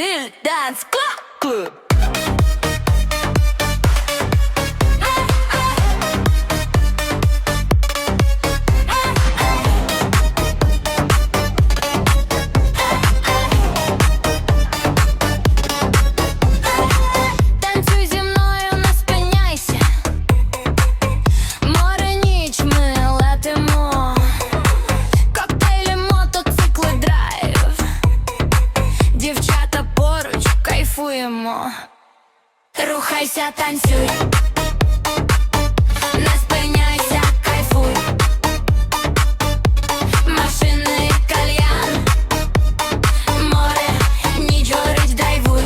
ダンスクラック кайфуємо Рухайся, танцюй. Не спиняйся, кайфуй. Машини, кальян. Море, ніч горить, драйвуй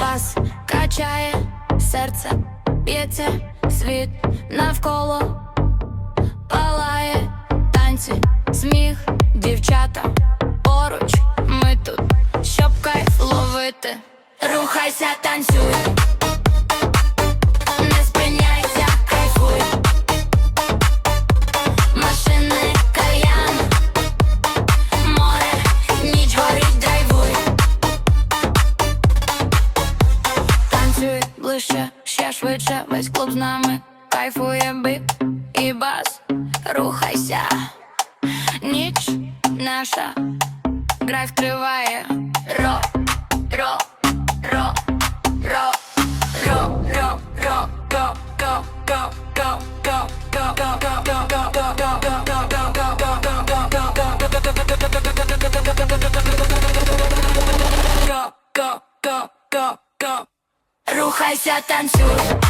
Бас качає, серце б'ється, світ навколо палає, танці, сміх, дівчата Рухайся, танцюй, не спиняйся, кайфуй. Машини, кальян, море, ніч горить, драйвуй. Танцюй ближче, ще швидше, весь клуб з нами кайфує бік і бас, рухайся, ніч наша, драйв триває, ро, Рухайся, танцюй.